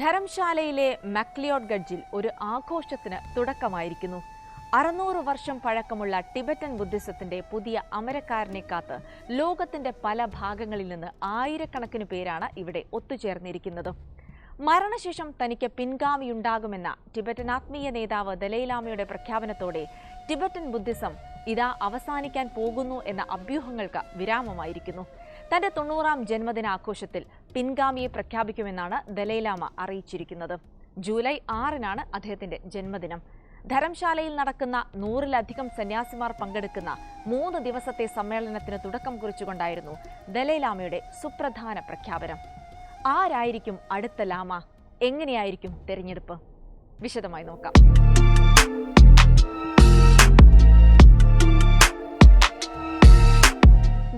ധരംശാലയിലെ McLeod ഗഡ്ജിൽ ഒരു ആഘോഷത്തിന് തുടക്കമായിരിക്കുന്നു. അറുന്നൂറ് വർഷം പഴക്കമുള്ള ടിബറ്റൻ ബുദ്ധിസത്തിന്റെ പുതിയ അമരക്കാരനെ കാത്ത് ലോകത്തിന്റെ പല ഭാഗങ്ങളിൽ നിന്ന് ആയിരക്കണക്കിന് പേരാണ് ഇവിടെ ഒത്തുചേർന്നിരിക്കുന്നത്. മരണശേഷം തനിക്ക് പിൻഗാമിയുണ്ടാകുമെന്ന ടിബറ്റൻ ആത്മീയ നേതാവ് ദലൈലാമയുടെ പ്രഖ്യാപനത്തോടെ ടിബറ്റൻ ബുദ്ധിസം ഇതാ അവസാനിക്കാൻ പോകുന്നു എന്ന അഭ്യൂഹങ്ങൾക്ക് വിരാമമായിരിക്കുന്നു. തന്റെ തൊണ്ണൂറാം ജന്മദിനാഘോഷത്തിൽ പിൻഗാമിയെ പ്രഖ്യാപിക്കുമെന്നാണ് ദലൈലാമ അറിയിച്ചിരിക്കുന്നത്. ജൂലൈ ആറിനാണ് അദ്ദേഹത്തിന്റെ ജന്മദിനം. ധരംശാലയിൽ നടക്കുന്ന നൂറിലധികം സന്യാസിമാർ പങ്കെടുക്കുന്ന മൂന്ന് ദിവസത്തെ സമ്മേളനത്തിന് തുടക്കം കുറിച്ചുകൊണ്ടായിരുന്നു ദലൈലാമയുടെ സുപ്രധാന പ്രഖ്യാപനം. ആരായിരിക്കും അടുത്ത ലാമ? എങ്ങനെയായിരിക്കും തെരഞ്ഞെടുപ്പ്? വിശദമായി നോക്കാം.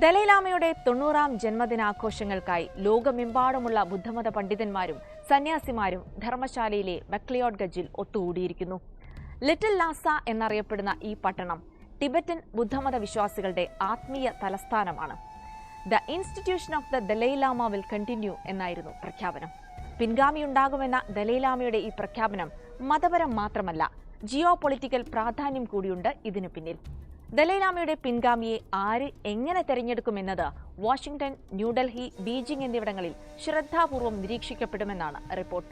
ദലൈലാമയുടെ തൊണ്ണൂറാം ജന്മദിനാഘോഷങ്ങൾക്കായി ലോകമെമ്പാടുമുള്ള ബുദ്ധമത പണ്ഡിതന്മാരും സന്യാസിമാരും ധർമ്മശാലയിലെ മെക്ലിയോഡ് ഗജിൽ ഒത്തുകൂടിയിരിക്കുന്നു. ലിറ്റിൽ ലാസ എന്നറിയപ്പെടുന്ന ഈ പട്ടണം ടിബറ്റൻ ബുദ്ധമത വിശ്വാസികളുടെ ആത്മീയ തലസ്ഥാനമാണ്. The institution of the Dalai Lama will continue എന്നായിരുന്നു പ്രഖ്യാപനം. പിൻഗാമിയുണ്ടാകുമെന്ന ദലൈലാമയുടെ ഈ പ്രഖ്യാപനം മതപരം മാത്രമല്ല ജിയോ പൊളിറ്റിക്കൽ പ്രാധാന്യം കൂടിയുണ്ട് ഇതിനു പിന്നിൽ. ദലൈലാമയുടെ പിൻഗാമിയെ ആര് എങ്ങനെ തെരഞ്ഞെടുക്കുമെന്നത്? വാഷിംഗ്ടൺ ന്യൂഡൽഹി ബീജിംഗ് എന്നിവിടങ്ങളിൽ ശ്രദ്ധാപൂർവം നിരീക്ഷിക്കപ്പെടുമെന്നാണ് റിപ്പോർട്ട്.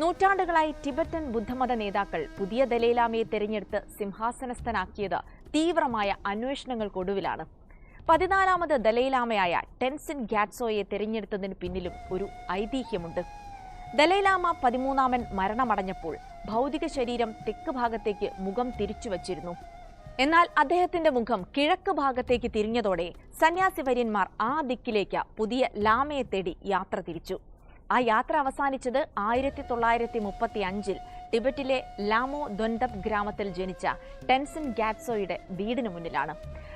നൂറ്റാണ്ടുകളായി ടിബറ്റൻ ബുദ്ധമത നേതാക്കൾ പുതിയ ദലൈലാമയെ തെരഞ്ഞെടുത്ത് സിംഹാസനസ്ഥനാക്കിയത് തീവ്രമായ അന്വേഷണങ്ങൾക്കൊടുവിലാണ്. പതിനാലാമത് ദലൈലാമയായ ടെൻസിൻ ഗ്യാറ്റ്സോയെ തെരഞ്ഞെടുത്തതിന് പിന്നിലും ഒരു ഐതിഹ്യമുണ്ട്. ദലൈലാമ പതിമൂന്നാമൻ മരണമടഞ്ഞപ്പോൾ ഭൗതിക ശരീരം തെക്ക് ഭാഗത്തേക്ക് മുഖം തിരിച്ചു വച്ചിരുന്നു എന്നാൽ അദ്ദേഹത്തിന്റെ മുഖം കിഴക്ക് ഭാഗത്തേക്ക് തിരിഞ്ഞതോടെ സന്യാസിവര്യന്മാർ ആ ദിക്കിലേക്ക് പുതിയ ലാമയെ തേടി യാത്ര തിരിച്ചു. ആ യാത്ര അവസാനിച്ചത് ആയിരത്തി തൊള്ളായിരത്തി മുപ്പത്തി അഞ്ചിൽ ടിബറ്റിലെ ലാമോ ദൊന്തബ് ഗ്രാമത്തിൽ ജനിച്ച ടെൻസൻ ഗാറ്റ്സോയുടെ വീടിന് മുന്നിലാണ്.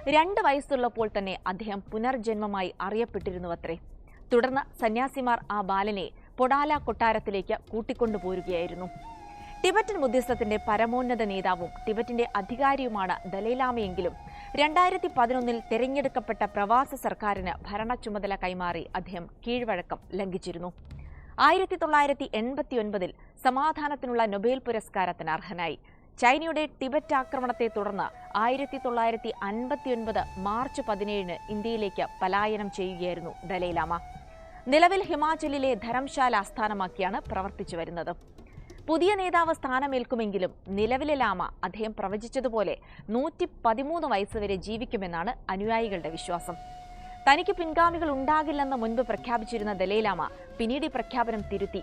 രണ്ട് വയസ്സുള്ളപ്പോൾ തന്നെ അദ്ദേഹം പുനർജന്മമായി അറിയപ്പെട്ടിരുന്നുവത്രേ. തുടർന്ന് സന്യാസിമാർ ആ ബാലനെ പൊടാല കൊട്ടാരത്തിലേക്ക് കൂട്ടിക്കൊണ്ടുപോരുകയായിരുന്നു. ടിബറ്റൻ ബുദ്ധിസത്തിന്റെ പരമോന്നത നേതാവും ടിബറ്റിന്റെ അധികാരിയുമാണ് ദലൈലാമയെങ്കിലും രണ്ടായിരത്തി പതിനൊന്നിൽ തെരഞ്ഞെടുക്കപ്പെട്ട പ്രവാസ സർക്കാരിന് ഭരണ ചുമതല കൈമാറി അദ്ദേഹം കീഴ്വഴക്കം ലംഘിച്ചിരുന്നു. ആയിരത്തി തൊള്ളായിരത്തി എൺപത്തി ഒൻപതിൽ സമാധാനത്തിനുള്ള നൊബേൽ പുരസ്കാരത്തിന് അർഹനായി. ചൈനയുടെ ടിബറ്റ് ആക്രമണത്തെ തുടർന്ന് ആയിരത്തി തൊള്ളായിരത്തി അൻപത്തിയൊൻപത് മാർച്ച് പതിനേഴിന് ഇന്ത്യയിലേക്ക് പലായനം ചെയ്യുകയായിരുന്നു ദലൈലാമ. നിലവിൽ ഹിമാചലിലെ ധരംശാല ആസ്ഥാനമാക്കിയാണ് പ്രവർത്തിച്ചു വരുന്നത് പുതിയ നേതാവ് സ്ഥാനമേൽക്കുമെങ്കിലും നിലവിലെ ലാമ അദ്ദേഹം പ്രവചിച്ചതുപോലെ നൂറ്റി പതിമൂന്ന് വയസ്സ് വരെ ജീവിക്കുമെന്നാണ് അനുയായികളുടെ വിശ്വാസം. തനിക്ക് പിൻഗാമികൾ ഉണ്ടാകില്ലെന്ന് മുൻപ് പ്രഖ്യാപിച്ചിരുന്ന ദലൈലാമ പിന്നീട് ഈ പ്രഖ്യാപനം തിരുത്തി.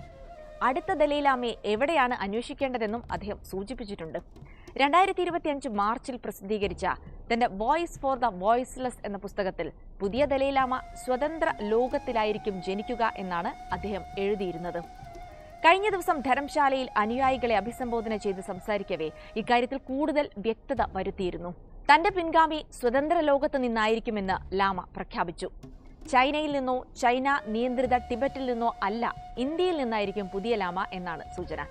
അടുത്ത ദലൈലാമയെ എവിടെയാണ് അന്വേഷിക്കേണ്ടതെന്നും അദ്ദേഹം സൂചിപ്പിച്ചിട്ടുണ്ട്. രണ്ടായിരത്തി ഇരുപത്തിയഞ്ച് മാർച്ചിൽ പ്രസിദ്ധീകരിച്ച തന്റെ വോയിസ് ഫോർ ദ വോയിസ്ലെസ് എന്ന പുസ്തകത്തിൽ പുതിയ ദലൈലാമ സ്വതന്ത്ര ലോകത്തിലായിരിക്കും ജനിക്കുക എന്നാണ് അദ്ദേഹം എഴുതിയിരുന്നത്. കഴിഞ്ഞ ദിവസം ധരംശാലയിൽ അനുയായികളെ അഭിസംബോധന ചെയ്ത് സംസാരിക്കവേ ഇക്കാര്യത്തിൽ കൂടുതൽ വ്യക്തത വരുത്തിയിരുന്നു. തന്റെ പിൻഗാമി സ്വതന്ത്ര ലോകത്ത് നിന്നായിരിക്കുമെന്ന് ലാമ പ്രഖ്യാപിച്ചു. ചൈനയിൽ നിന്നോ ചൈന നിയന്ത്രിത ടിബറ്റിൽ നിന്നോ അല്ല ഇന്ത്യയിൽ നിന്നായിരിക്കും പുതിയ ലാമ എന്നാണ് സൂചന.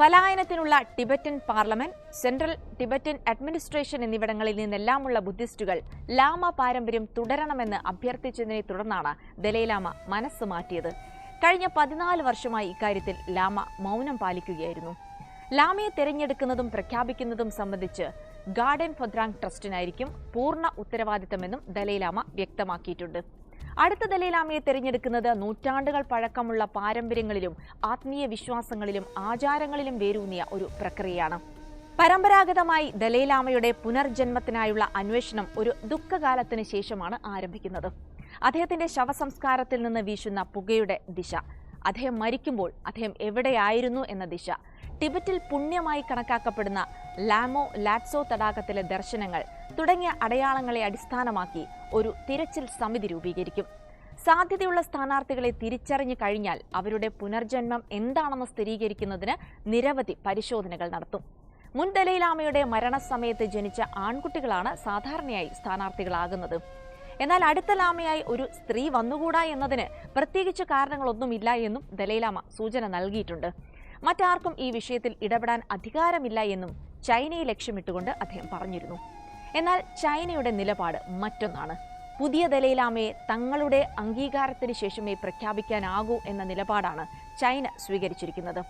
പലായനത്തിനുള്ള Tibetan parliament central Tibetan administration എന്നിവിടങ്ങളിൽ നിന്നെല്ലാമുള്ള ബുദ്ധിസ്റ്റുകൾ ലാമ പാരമ്പര്യം തുടരണമെന്ന് അഭ്യർത്ഥിച്ചതിനെ തുടർന്നാണ് ദലൈലാമ മനസ്സ് മാറ്റിയത്. കഴിഞ്ഞ പതിനാല് വർഷമായി ഇക്കാര്യത്തിൽ ലാമ മൗനം പാലിക്കുകയായിരുന്നു. ലാമയെ തെരഞ്ഞെടുക്കുന്നതും പ്രഖ്യാപിക്കുന്നതും സംബന്ധിച്ച് ഗാർഡൻ ഫൊദ്രാങ് ട്രസ്റ്റിനായിരിക്കും പൂർണ ഉത്തരവാദിത്തമെന്നും ദലൈലാമ വ്യക്തമാക്കിയിട്ടുണ്ട്. അടുത്ത ദലൈലാമയെ തെരഞ്ഞെടുക്കുന്നത് നൂറ്റാണ്ടുകൾ പഴക്കമുള്ള പാരമ്പര്യങ്ങളിലും ആത്മീയ വിശ്വാസങ്ങളിലും ആചാരങ്ങളിലും വേരൂന്നിയ ഒരു പ്രക്രിയയാണ്. പരമ്പരാഗതമായി ദലൈലാമയുടെ പുനർജന്മത്തിനായുള്ള അന്വേഷണം ഒരു ദുഃഖകാലത്തിന് ശേഷമാണ് ആരംഭിക്കുന്നത്. അദ്ദേഹത്തിന്റെ ശവസംസ്കാരത്തിൽ നിന്ന് വീശുന്ന പുകയുടെ ദിശ. അദ്ദേഹം മരിക്കുമ്പോൾ അദ്ദേഹം എവിടെയായിരുന്നു എന്ന ദിശ. ടിബറ്റിൽ പുണ്യമായി കണക്കാക്കപ്പെടുന്ന ലാമോ ലാറ്റ്സോ തടാകത്തിലെ ദർശനങ്ങൾ തുടങ്ങിയ അടയാളങ്ങളെ അടിസ്ഥാനമാക്കി ഒരു തിരച്ചിൽ സമിതി രൂപീകരിക്കും. സാധ്യതയുള്ള സ്ഥാനാർത്ഥികളെ തിരിച്ചറിഞ്ഞു കഴിഞ്ഞാൽ അവരുടെ പുനർജന്മം എന്താണെന്ന് സ്ഥിരീകരിക്കുന്നതിന് നിരവധി പരിശോധനകൾ നടത്തും. മുൻ ദലൈലാമയുടെ മരണസമയത്ത് ജനിച്ച ആൺകുട്ടികളാണ് സാധാരണയായി സ്ഥാനാർത്ഥികളാകുന്നത്. എന്നാൽ അടുത്ത ലാമയായി ഒരു സ്ത്രീ വന്നുകൂടാ എന്നതിന് പ്രത്യേകിച്ച് കാരണങ്ങളൊന്നുമില്ല എന്നും ദലൈലാമ സൂചന നൽകിയിട്ടുണ്ട്. മറ്റാർക്കും ഈ വിഷയത്തിൽ ഇടപെടാൻ അധികാരമില്ല എന്നും ചൈനയെ ലക്ഷ്യമിട്ടുകൊണ്ട് അദ്ദേഹം പറഞ്ഞിരുന്നു. എന്നാൽ ചൈനയുടെ നിലപാട് മറ്റൊന്നാണ്. പുതിയ ദലൈലാമയെ തങ്ങളുടെ അംഗീകാരത്തിന് ശേഷമേ പ്രഖ്യാപിക്കാനാകൂ എന്ന നിലപാടാണ് ചൈന സ്വീകരിച്ചിരിക്കുന്നത്.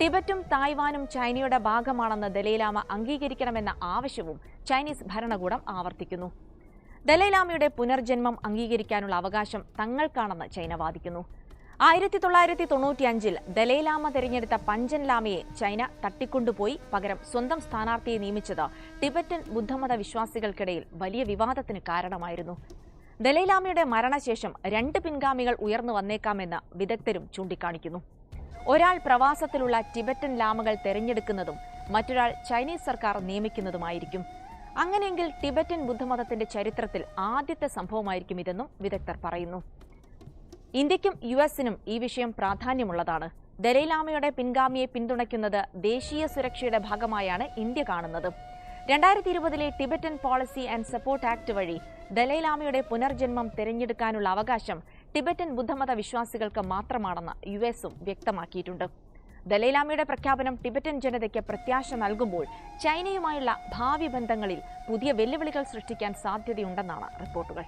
ടിബറ്റും തായ്വാനും ചൈനയുടെ ഭാഗമാണെന്ന് ദലൈലാമ അംഗീകരിക്കണമെന്ന ആവശ്യവും ചൈനീസ് ഭരണകൂടം ആവർത്തിക്കുന്നു. ദലൈലാമയുടെ പുനർജന്മം അംഗീകരിക്കാനുള്ള അവകാശം തങ്ങൾക്കാണെന്ന് ചൈന വാദിക്കുന്നു. ആയിരത്തി തൊള്ളായിരത്തി തൊണ്ണൂറ്റിയഞ്ചിൽ ദലൈലാമ തിരഞ്ഞെടുത്ത പഞ്ചൻ ലാമയെ ചൈന തട്ടിക്കൊണ്ടുപോയി പകരം സ്വന്തം സ്ഥാനാർത്ഥിയെ നിയമിച്ചത് ടിബറ്റൻ ബുദ്ധമത വിശ്വാസികൾക്കിടയിൽ വലിയ വിവാദത്തിന് കാരണമായിരുന്നു. ദലൈലാമയുടെ മരണശേഷം രണ്ട് പിൻഗാമികൾ ഉയർന്നു വന്നേക്കാമെന്ന് വിദഗ്ധരും ചൂണ്ടിക്കാണിക്കുന്നു. ഒരാൾ പ്രവാസത്തിലുള്ള ടിബറ്റൻ ലാമകൾ തെരഞ്ഞെടുക്കുന്നതും മറ്റൊരാൾ ചൈനീസ് സർക്കാർ നിയമിക്കുന്നതുമായിരിക്കും. അങ്ങനെയെങ്കിൽ ടിബറ്റൻ ബുദ്ധമതത്തിന്റെ ചരിത്രത്തിൽ ആദ്യത്തെ സംഭവമായിരിക്കും ഇതെന്നും വിദഗ്ധർ പറയുന്നു. ഇന്ത്യക്കും യു എസിനും ഈ വിഷയം പ്രാധാന്യമുള്ളതാണ്. ദലൈലാമയുടെ പിൻഗാമിയെ പിന്തുണയ്ക്കുന്നത് ദേശീയ സുരക്ഷയുടെ ഭാഗമായാണ് ഇന്ത്യ കാണുന്നത്. രണ്ടായിരത്തി ഇരുപതിലെ Tibetan policy and support act വഴി ദലൈലാമയുടെ പുനർജന്മം തിരഞ്ഞെടുക്കാനുള്ള അവകാശം ടിബറ്റൻ ബുദ്ധമത വിശ്വാസികൾക്ക് മാത്രമാണെന്ന് യു എസും വ്യക്തമാക്കിയിട്ടുണ്ട്. ദലൈലാമയുടെ പ്രഖ്യാപനം ടിബറ്റൻ ജനതയ്ക്ക് പ്രത്യാശ നൽകുമ്പോൾ ചൈനയുമായുള്ള ഭാവി ബന്ധങ്ങളിൽ പുതിയ വെല്ലുവിളികൾ സൃഷ്ടിക്കാൻ സാധ്യതയുണ്ടെന്നാണ് റിപ്പോർട്ടുകൾ.